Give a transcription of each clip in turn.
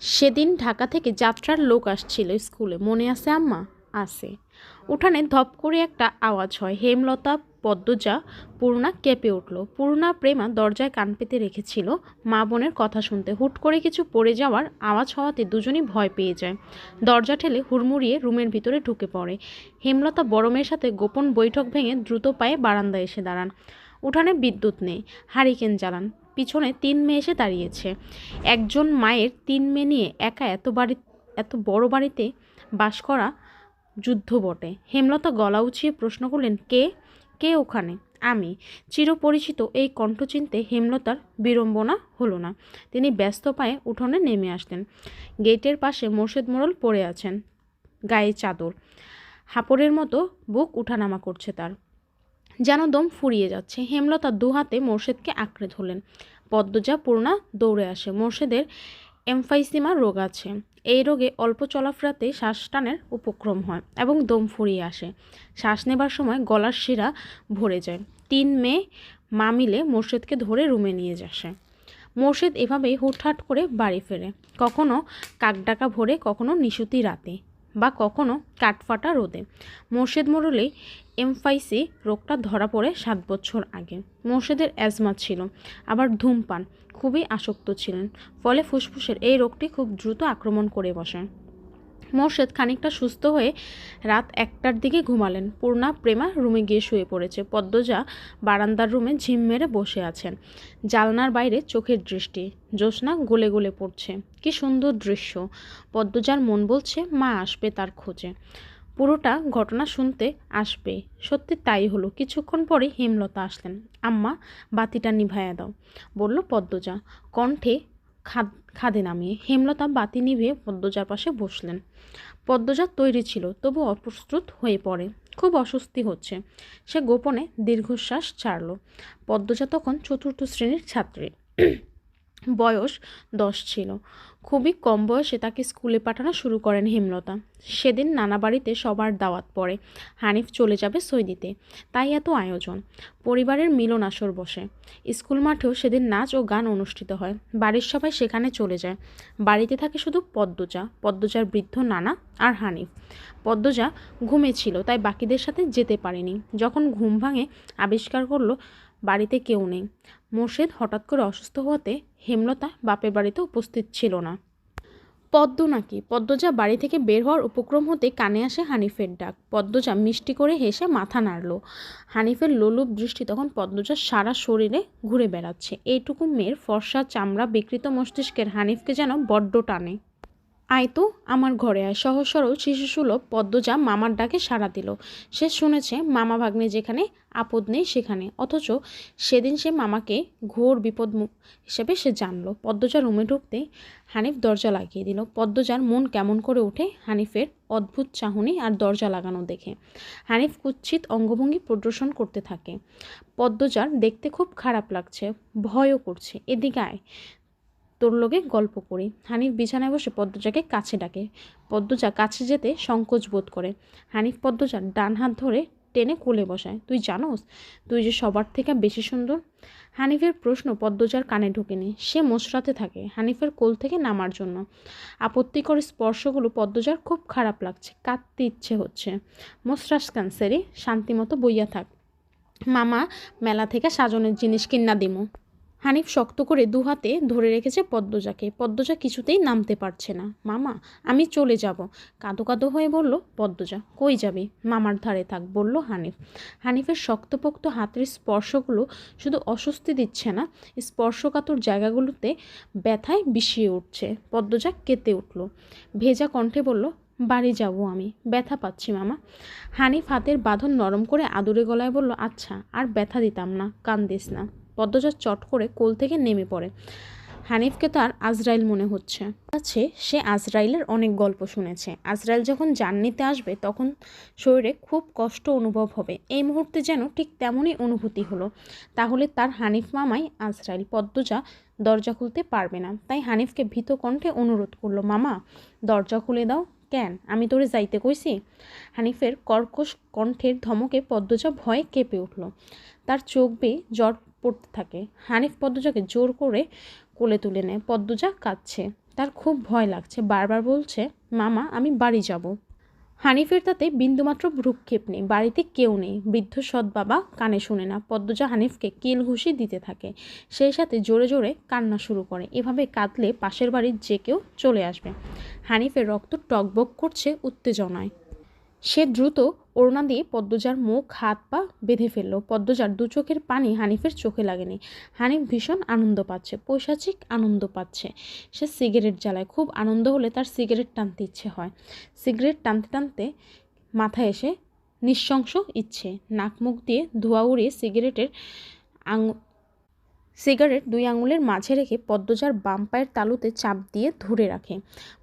সেদিন ঢাকা থেকে যাত্রার লোক আসছিল স্কুলে। মনে আছে আম্মা? আছে। উঠানে ধপ করে একটা আওয়াজ হয়। হেমলতা, পদ্মজা, পূর্ণা কেঁপে উঠল। পূর্ণা প্রেমা দরজায় কান পেতে রেখেছিল। মা বোনের কথা শুনতে হুট করে কিছু পড়ে যাওয়ার আওয়াজ হওয়াতে দুজনই ভয় পেয়ে যায়। দরজা ঠেলে হুড়মুড়িয়ে রুমের ভিতরে ঢুকে পড়ে। হেমলতা বড় মেয়ের সাথে গোপন বৈঠক ভেঙে দ্রুত পায়ে বারান্দায় এসে দাঁড়ান। উঠানে বিদ্যুৎ নেই। হারিকেন জ্বালান। পিছনে তিন মেয়ে এসে দাঁড়িয়েছে। একজন মায়ের তিন মেয়ে নিয়ে একা এত বাড়ি, এত বড় বাড়িতে বাস করা যুদ্ধ বটে। হেমলতা গলা উঁচিয়ে প্রশ্ন করলেন, কে? কে ওখানে? আমি। চিরপরিচিত এই কণ্ঠ চিনতে হেমলতার বিড়ম্বনা হলো না। তিনি ব্যস্ত পায়ে উঠোনে নেমে আসলেন। গেটের পাশে মোর্শেদ মোড়ল পড়ে আছেন, গায়ে চাদর। হাপড়ের মতো বুক উঠানামা করছে তার। যেন দম ফুরিয়ে যাচ্ছে। হেমলতা দুহাতে মোর্শেদকে আঁকড়ে ধরলেন। পদ্মজা পূর্ণা দৌড়ে আসে। মোর্শেদের এমফাইসিমা রোগ আছে। এই রোগে অল্প চলাফেরাতে শ্বাস টানের উপক্রম হয় এবং দম ফুরিয়ে আসে। শ্বাস নেবার সময় গলার শিরা ভরে যায়। তিন মেয়ে মা মিলে মোর্শেদকে ধরে রুমে নিয়ে যাসে মোর্শেদ এভাবেই হুটহাট করে বাড়ি ফেরে। কখনো কাকডাকা ভোরে, কখনো নিশুতি রাতে। বা কখনো কাঠফাটা রোদে। মোর্শেদ মোড়লেই এমফাইসি রোগটা ধরা পড়ে সাত বছর আগে। মোর্শেদের অ্যাজমা ছিল, আবার ধূমপান, খুবই আসক্ত ছিলেন। ফলে ফুসফুসের এই রোগটি খুব দ্রুত আক্রমণ করে বসে। মোর্শেদ খানিকটা সুস্থ হয়ে রাত একটার দিকে ঘুমালেন। পূর্ণা, প্রেমা রুমে গিয়ে শুয়ে পড়েছে। পদ্মজা বারান্দার রুমে ঝিম মেরে বসে আছেন। জালনার বাইরে চোখের দৃষ্টি। জ্যোৎস্না গলে গলে পড়ছে। কি সুন্দর দৃশ্য। পদ্মজার মন বলছে, মা আসবে তার খোঁজে। পুরোটা ঘটনা শুনতে আসবে। সত্যি তাই হলো। কিছুক্ষণ পরে হেমলতা আসলেন। আম্মা, বাতিটা নিভাইয়া দাও। বলল পদ্মজা। কণ্ঠে খাদ নামিয়ে হেমলতা বাতি নিভিয়ে পদ্মজার পাশে বসলেন। পদ্মজা তৈরি ছিল, তবু অপ্রস্তুত হয়ে পড়ে। খুব অস্বস্তি হচ্ছে। সে গোপনে দীর্ঘশ্বাস ছাড়ল। পদ্মজা তখন চতুর্থ শ্রেণির ছাত্রী। বয়স দশ ছিল। খুবই কম বয়সে তাকে স্কুলে পাঠানো শুরু করেন হেমলতা। সেদিন নানা বাড়িতে সবার দাওয়াত পড়ে। হানিফ চলে যাবে সৈদিতে। তাই এত আয়োজন। পরিবারের মিলন আসর বসে। স্কুল মাঠেও সেদিন নাচ ও গান অনুষ্ঠিত হয়। বাড়ির সবাই সেখানে চলে যায়। বাড়িতে থাকে শুধু পদ্মজা। পদ্মজার বৃদ্ধ নানা আর হানিফ। পদ্মজা ঘুমেছিল, তাই বাকিদের সাথে যেতে পারেনি। যখন ঘুম ভাঙে, আবিষ্কার করল বাড়িতে কেউ নেই। মোর্শেদ হঠাৎ করে অসুস্থ হওয়াতে হেমলতা বাপের বাড়িতে উপস্থিত ছিল না। পদ্ম নাকি? পদ্মজা বাড়ি থেকে বের হওয়ার উপক্রম হতে কানে আসে হানিফের ডাক। পদ্মজা মিষ্টি করে হেসে মাথা নাড়ল। হানিফের লোলুপ দৃষ্টি তখন পদ্মজার সারা শরীরে ঘুরে বেড়াচ্ছে। এইটুকু মেয়ের ফর্সা, চামড়া বিকৃত মস্তিষ্কের হানিফকে যেন বড্ড টানে। আয় তো, আমার ঘরে আয়। সহজ সরল শিশুসুলভ পদ্মজা মামার ডাকে সাড়া দিল। সে শুনেছে মামা ভাগ্নে যেখানে, আপদ নেই সেখানে। অথচ সেদিন সে মামাকে ঘোর বিপদ হিসেবে সে জানলো। পদ্মজা রুমে ঢুকতে হানিফ দরজা লাগিয়ে দিল। পদ্মজার মন কেমন করে ওঠে হানিফের অদ্ভুত চাহনি আর দরজা লাগানো দেখে। হানিফ কুচ্ছিত অঙ্গভঙ্গি প্রদর্শন করতে থাকে। পদ্মজার দেখতে খুব খারাপ লাগছে। ভয়ও করছে। এদিকে আয়। তোর লোকে গল্প করি। হানিফ বিছানায় বসে পদ্মজাকে কাছে ডাকে। পদ্মজা কাছে যেতে সংকোচ বোধ করে। হানিফ পদ্মজার ডান হাত ধরে টেনে কোলে বসায়। তুই জানোস? তুই যে সবার থেকে বেশি সুন্দর? হানিফের প্রশ্ন পদ্মজার কানে ঢুকেনি। সে মোশরাতে থাকে হানিফের কোল থেকে নামার জন্য। আপত্তিকর স্পর্শগুলো পদ্মজার খুব খারাপ লাগছে। কাঁদতে ইচ্ছে হচ্ছে। মোশরাস ক্যান্সারে শান্তিমতো বইয়া থাক। মামা মেলা থেকে সাজনের জিনিস কিনা দিমু। হানিফ শক্ত করে দু হাতে ধরে রেখেছে পদ্মজাকে। পদ্মজা কিছুতেই নামতে পারছে না। মামা, আমি চলে যাব। কাঁদো কাঁদো হয়ে বলল, পদ্মজা, কই যাবি? মামার ধারে থাক, বলল হানিফ। হানিফের শক্তপোক্ত হাতের স্পর্শগুলো শুধু অস্বস্তি দিচ্ছে না, স্পর্শকাতর জায়গাগুলোতে ব্যথায় বিষিয়ে উঠছে। পদ্মজা কেঁদে উঠল। ভেজা কণ্ঠে বলল, বাড়ি যাব আমি, ব্যথা পাচ্ছি মামা। হানিফ হাতের বাঁধন নরম করে আদুরে গলায় বলল আচ্ছা আর ব্যথা দিতাম না, কান্দিস না। পদ্মজা চট করে কোল থেকে নেমে পড়ে। হানিফকে তার আজরাইল মনে হচ্ছে। আছে, সে আজরাইলের অনেক গল্প শুনেছে। আজরাইল যখন জান নিতে আসবে, তখন শরীরে খুব কষ্ট অনুভব হবে। এই মুহূর্তে যেন ঠিক তেমনই অনুভূতি হলো। তাহলে তার হানিফ মামাই আজরাইল পদ্মজা দরজা খুলতে পারবে না। তাই হানিফকে ভীত কণ্ঠে অনুরোধ করল, মামা, দরজা খুলে দাও। কেন? আমি তোরে যাইতে কইছি? হানিফের কর্কশ কণ্ঠের ধমকে পদ্মজা ভয়ে কেঁপে উঠল। তার চোখ বেয়ে জ্বর পড়তে থাকে। হানিফ পদ্মজাকে জোর করে কোলে তুলে নেয়। পদ্মজা কাঁদছে। তার খুব ভয় লাগছে। বারবার বলছে, মামা, আমি বাড়ি যাব। হানিফের তাতে বিন্দুমাত্র ভ্রুক্ষেপ নেই। বাড়িতে কেউ নেই। বৃদ্ধ সৎ বাবা কানে শুনে না। পদ্মজা হানিফকে কিল ঘুষি দিতে থাকে। সেই সাথে জোরে জোরে কান্না শুরু করে। এভাবে কাঁদলে পাশের বাড়ির যে কেউ চলে আসবে। হানিফের রক্ত টকবক করছে উত্তেজনায়। সে দ্রুত ওড়না দিয়ে পদ্মজার মুখ, হাত, পা বেঁধে ফেলল। পদ্মজার দু চোখের পানি হানিফের চোখে লাগেনি। হানিফ ভীষণ আনন্দ পাচ্ছে, পৈশাচিক আনন্দ পাচ্ছে। সে সিগারেট জ্বালায়, খুব আনন্দ হলে তার সিগারেট টানতে ইচ্ছে হয়। সিগারেট টানতে টানতে মাথায় এসে নিঃশংস ইচ্ছে, নাক মুখ দিয়ে ধোয়া উড়িয়ে সিগারেটের আঙ সিগারেট দুই আঙুলের মাঝে রেখে পদ্মজার বাম পায়ের তালুতে চাপ দিয়ে ধরে রাখে।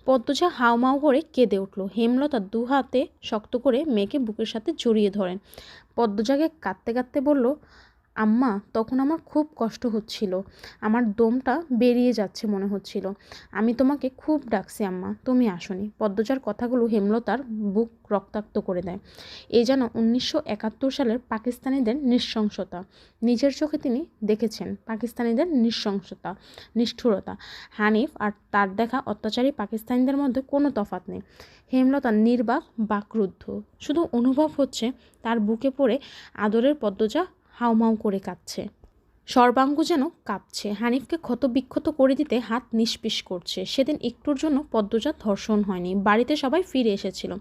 পদ্মজা হাওমাও করে কেঁদে উঠল। হেমলতা দু হাতে শক্ত করে মেয়েকে বুকের সাথে জড়িয়ে ধরেন। পদ্মজাকে কাঁদতে কাঁদতে বলল আম্মা, তখন আমার খুব কষ্ট হচ্ছিল। আমার দমটা বেরিয়ে যাচ্ছে মনে হচ্ছিল। আমি তোমাকে খুব ডাকছি আম্মা, তুমি আসনি। পদ্মজার কথাগুলো হেমলতার বুক রক্তাক্ত করে দেয়। এই যেন উনিশশো একাত্তর সালের পাকিস্তানিদের নৃশংসতা। নিজের চোখে তিনি দেখেছেন পাকিস্তানিদের নৃশংসতা, নিষ্ঠুরতা। হানিফ আর তার দেখা অত্যাচারী পাকিস্তানিদের মধ্যে কোনো তফাত নেই। হেমলতা নির্বাক, বাকরুদ্ধ। শুধু অনুভব হচ্ছে তার বুকে পড়ে আদরের পদ্মজা হাউমাউ করে কাঁদছে সর্বাঙ্গ যেন কাঁপছে। হানিফকে ক্ষতবিক্ষত করে দিতে হাত নিষ্পিস করছে। সেদিন একটুর জন্য পদ্মজা ধর্ষণ হয়নি। বাড়িতে সবাই ফিরে এসেছিল।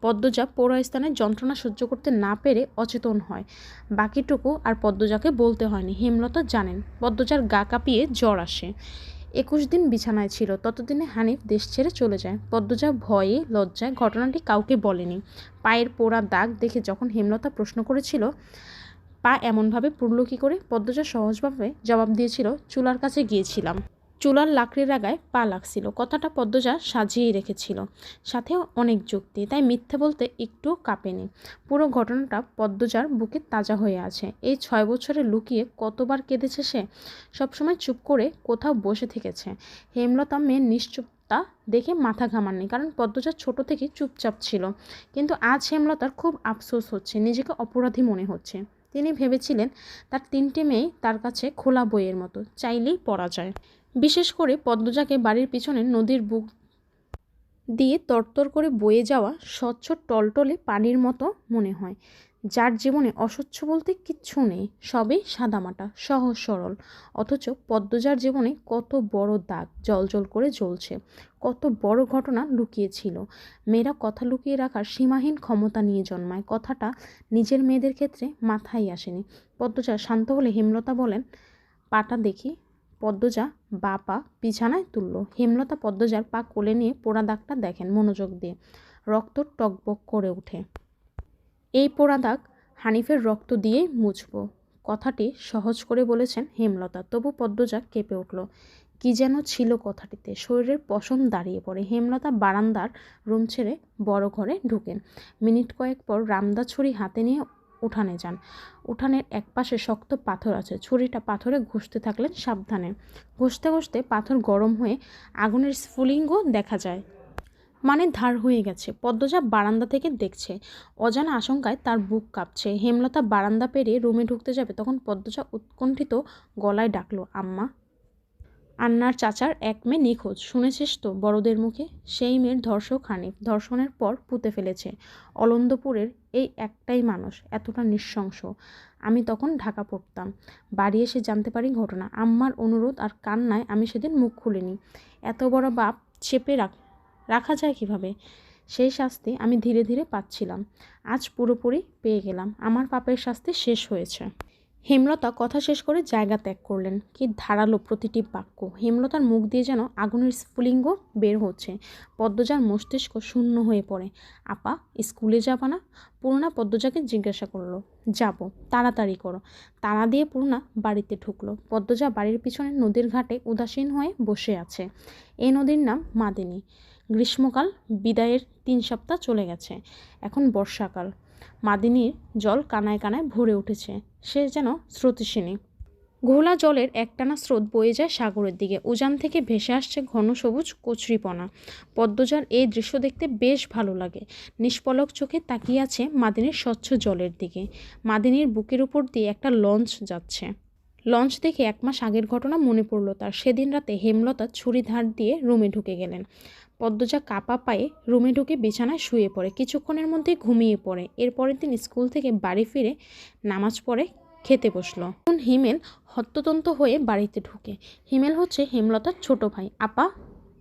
পদ্মজা পৌরস্থানের যন্ত্রণা সহ্য করতে না পেরে অচেতন হয়। বাকিটুকু আর পদ্মজাকে বলতে হয়নি। হেমলতা জানেন, পদ্মজার গা কাঁপিয়ে জ্বর আসে। একুশ দিন বিছানায় ছিল। ততদিনে হানিফ দেশ ছেড়ে চলে যায়। পদ্মজা ভয়ে লজ্জায় ঘটনাটি কাউকে বলেনি। পায়ের পোড়া দাগ দেখে যখন হেমলতা প্রশ্ন করেছিল পা এমনভাবে পুড়ল কী করে? পদ্মজা সহজভাবে জবাব দিয়েছিল, চুলার কাছে গিয়েছিলাম। চুলার লাকড়ির আগায় পা লাগছিল। কথাটা পদ্মজা সাজিয়েই রেখেছিল। সাথে অনেক যুক্তি, তাই মিথ্যে বলতে একটুও কাঁপেনি। পুরো ঘটনাটা পদ্মজার বুকে তাজা হয়ে আছে। এই ছয় বছরে লুকিয়ে কতবার কেঁদেছে সে? সবসময় চুপ করে কোথাও বসে থেকেছে। হেমলতা মেয়ের নিশ্চুপ তা দেখে মাথা ঘামাননি, কারণ পদ্মজা ছোট থেকে চুপচাপ ছিল। কিন্তু আজ হেমলতার খুব আফসোস হচ্ছে, নিজেকে অপরাধী মনে হচ্ছে। তিনি ভেবেছিলেন তার তিনটে মেয়ে তার কাছে খোলা বইয়ের মতো, চাইলেই পড়া যায়। বিশেষ করে পদ্মজাকে বাড়ির পিছনে নদীর বুক দিয়ে তরতর করে বয়ে যাওয়া স্বচ্ছ টলটলে পানির মতো মনে হয়। যার জীবনে অস্বচ্ছ বলতে কিচ্ছু নেই, সবই সাদামাটা, সহজ সরল। অথচ পদ্মজার জীবনে কত বড় দাগ জল করে জ্বলছে, কত বড় ঘটনা লুকিয়েছিল। মেয়েরা কথা লুকিয়ে রাখার সীমাহীন ক্ষমতা নিয়ে জন্মায়, কথাটা নিজের মেয়েদের ক্ষেত্রে মাথায় আসেনি। পদ্মজা শান্ত হলে হেমলতা বলেন, পাটা দেখি। পদ্মজা বা পা বিছানায় তুলল। হেমলতা পদ্মজার পা কোলে নিয়ে পোড়া দাগটা দেখেন মনোযোগ দিয়ে। রক্ত টকবক করে ওঠে। এই পোড়া দাগ হানিফের রক্ত দিয়েই মুছব। কথাটি সহজ করে বলেছেন হেমলতা। তবু পদ্মজা কেঁপে উঠল। কি যেন ছিল কথাটিতে। শরীরের পশম দাঁড়িয়ে পড়ে। হেমলতা বারান্দার রুম ছেড়ে বড় ঘরে ঢুকেন। মিনিট কয়েক পর রামদা ছুরি হাতে নিয়ে উঠানে যান। উঠানের এক পাশে শক্ত পাথর আছে। ছুরিটা পাথরে ঘষতে থাকলেন সাবধানে। ঘষতে ঘষতে পাথর গরম হয়ে আগুনের স্ফুলিঙ্গ দেখা যায়। মানে ধার হয়ে গেছে। পদ্মজা বারান্দা থেকে দেখছে। অজানা আশঙ্কায় তার বুক কাঁপছে। হেমলতা বারান্দা পেরিয়ে রুমে ঢুকতে যাবে তখন পদ্মজা উৎকণ্ঠিত গলায় ডাকলো, আম্মা! আন্নার চাচার এক মেয়ে নিখোঁজ। শুনেছিস তো বড়দের মুখে? সেই মেয়ের ধর্ষক হানিফ। ধর্ষণের পর পুঁতে ফেলেছে। অলন্দপুরের এই একটাই মানুষ, এতটা নৃশংস। আমি তখন ঢাকা পড়তাম। বাড়ি এসে জানতে পারি ঘটনা। আম্মার অনুরোধ আর কান্নায় আমি সেদিন মুখ খুলিনি। এত বড় বাপ চেপে রাখ রাখা যায় কীভাবে? সেই শাস্তি আমি ধীরে ধীরে পাচ্ছিলাম। আজ পুরোপুরি পেয়ে গেলাম। আমার পাপের শাস্তি শেষ হয়েছে। হেমলতা কথা শেষ করে জায়গা ত্যাগ করলেন। কি ধারালো প্রতিটি বাক্য। হেমলতার মুখ দিয়ে যেন আগুনের স্ফুলিঙ্গ বের হচ্ছে। পদ্মজার মস্তিষ্ক শূন্য হয়ে পড়ে। আপা, স্কুলে যাবা না? পূর্ণা পদ্মজাকে জিজ্ঞাসা করল। যাব, তাড়াতাড়ি করো। তাড়া দিয়ে পূর্ণা বাড়িতে ঢুকলো। পদ্মজা বাড়ির পিছনে নদীর ঘাটে উদাসীন হয়ে বসে আছে। এই নদীর নাম মাদিনী। গ্রীষ্মকাল, বিদায়ের তিন সপ্তাহ চলে গেছে। এখন বর্ষাকাল। মাদিনীর জল কানায় কানায় ভরে উঠেছে। সে যেন স্রোতস্বিনী। ঘোলা জলের একটানা স্রোত বয়ে যায় সাগরের দিকে। উজান থেকে ভেসে আসছে ঘন সবুজ কচুরিপনা। পদ্মজার এই দৃশ্য দেখতে বেশ ভালো লাগে। নিষ্পলক চোখে তাকিয়ে আছে মাদিনীর স্বচ্ছ জলের দিকে। মাদিনীর বুকের উপর দিয়ে একটা লঞ্চ যাচ্ছে। লঞ্চ দেখে এক মাস আগের ঘটনা মনে পড়ল তার। সেদিন রাতে হেমলতা ছুরি ধার দিয়ে রুমে ঢুকে গেলেন। পদ্মজা কাপা পায়ে রুমে ঢুকে বিছানায় শুয়ে পড়ে, কিছুক্ষণের মধ্যে ঘুমিয়ে পড়ে। এরপরের দিন স্কুল থেকে বাড়ি ফিরে নামাজ পড়ে খেতে বসল। হিমেল হত্যতন্ত হয়ে বাড়িতে ঢুকে। হিমেল হচ্ছে হেমলতার ছোট ভাই। আপা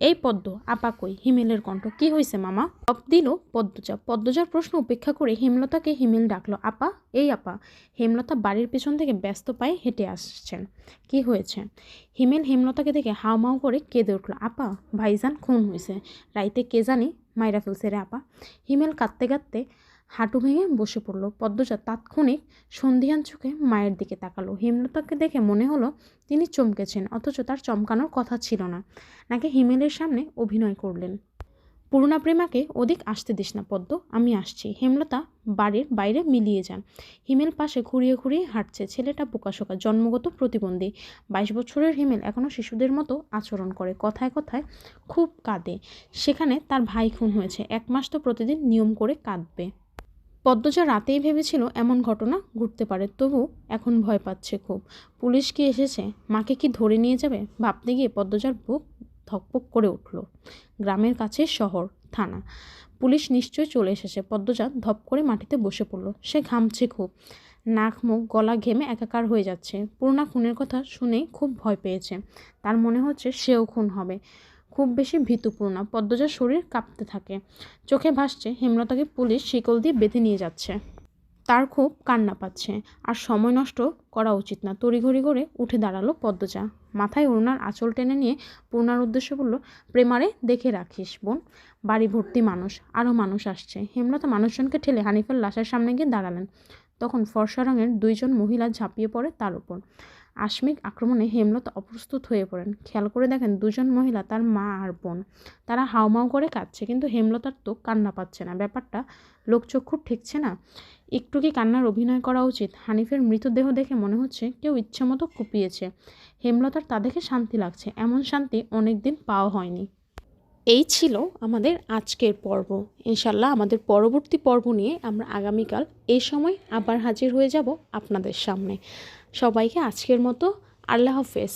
এই পদ্ম, আপা কই, হিমেলের কণ্ঠ, কি হয়েছে মামা? জব দিল পদ্মজা, পদ্মজার প্রশ্ন উপেক্ষা করে হেমলতাকে হিমেল ডাকলো, আপা, এই আপা, হেমলতা বাড়ির পেছন থেকে ব্যস্ত পায়ে হেঁটে আসছেন। কি হয়েছে? হিমেল হেমলতাকে দেখে হাউমাউ করে কেঁদে উঠল, আপা, ভাইজান খুন হয়েছে রাইতে কে জানি মাইরা ফেলছে রে আপা। হিমেল কাঁদতে কাঁদতে হাঁটু ভেঙে বসে পড়ল। পদ্মজা তাৎক্ষণিক সন্ধিয়ান চোখে মায়ের দিকে তাকালো। হেমলতাকে দেখে মনে হলো তিনি চমকেছেন, অথচ তার চমকানোর কথা ছিল না। নাকি হিমেলের সামনে অভিনয় করলেন? পূর্ণা প্রেমাকে ওদিক আসতে দিস না পদ্ম, আমি আসছি। হেমলতা বাড়ির বাইরে মিলিয়ে যান। হিমেল পাশে ঘুরিয়ে ঘুরিয়ে হাঁটছে। ছেলেটা বোকাশোকা জন্মগত প্রতিবন্ধী। বাইশ বছরের হিমেল এখনও শিশুদের মতো আচরণ করে, কথায় কথায় খুব কাঁদে। সেখানে তার ভাই খুন হয়েছে। এক মাস তো প্রতিদিন নিয়ম করে কাঁদবে। পদ্মজা রাতেই ভেবেছিল এমন ঘটনা ঘটতে পারে, তবু এখন ভয় পাচ্ছে খুব। পুলিশ কি এসেছে? মাকে কি ধরে নিয়ে যাবে? ভাবতে গিয়ে পদ্মজার বুক ধকপক করে উঠল। গ্রামের কাছে শহর, থানা। পুলিশ নিশ্চয়ই চলে এসেছে। পদ্মজা ধপ করে মাটিতে বসে পড়ল। সে ঘামছে খুব। নাক, মুখ, গলা ঘেমে একাকার হয়ে যাচ্ছে। পূর্ণা খুনের কথা শুনেই খুব ভয় পেয়েছে। তার মনে হচ্ছে সেও খুন হবে। খুব বেশি ভীতুপূর্ণা। পদ্মজার শরীর কাঁপতে থাকে। চোখে ভাসছে, হেমলতাকে পুলিশ শিকল দিয়ে বেঁধে নিয়ে যাচ্ছে। তার খুব কান্না পাচ্ছে। আর সময় নষ্ট করা উচিত না। তড়িঘড়ি করে উঠে দাঁড়াল পদ্মজা। মাথায় ওনার আঁচল টেনে নিয়ে পূর্ণার উদ্দেশ্য বলল, প্রেমারে দেখে রাখিস বোন। বাড়ি ভর্তি মানুষ আরও মানুষ আসছে। হেমলতা মানুষজনকে ঠেলে হানিফের লাশের সামনে গিয়ে দাঁড়ালেন। তখন ফর্সা রঙের দুইজন মহিলা ঝাঁপিয়ে পড়ে তার উপর। আকস্মিক আক্রমণে হেমলতা অপ্রস্তুত হয়ে পড়েন। খেয়াল করে দেখেন, দুজন মহিলা, তার মা আর বোন, তারা হাউমাউ করে কাঁদছে, কিন্তু হেমলতার তো কান্না পাচ্ছে না। ব্যাপারটা লোকচক্ষু ঠেকছে না। একটু কি কান্নার অভিনয় করা উচিত? হানিফের মৃতদেহ দেখে মনে হচ্ছে কেউ ইচ্ছামতো কুপিয়েছে। হেমলতার তা দেখে শান্তি লাগছে। এমন শান্তি অনেক দিন পাওয়া হয়নি। এই ছিল আমাদের আজকের পর্ব। ইনশাল্লাহ আমাদের পরবর্তী পর্ব নিয়ে আমরা আগামীকাল এই সময় আবার হাজির হয়ে যাব আপনাদের সামনে। সবাইকে আজকের মতো আল্লাহ হাফেজ।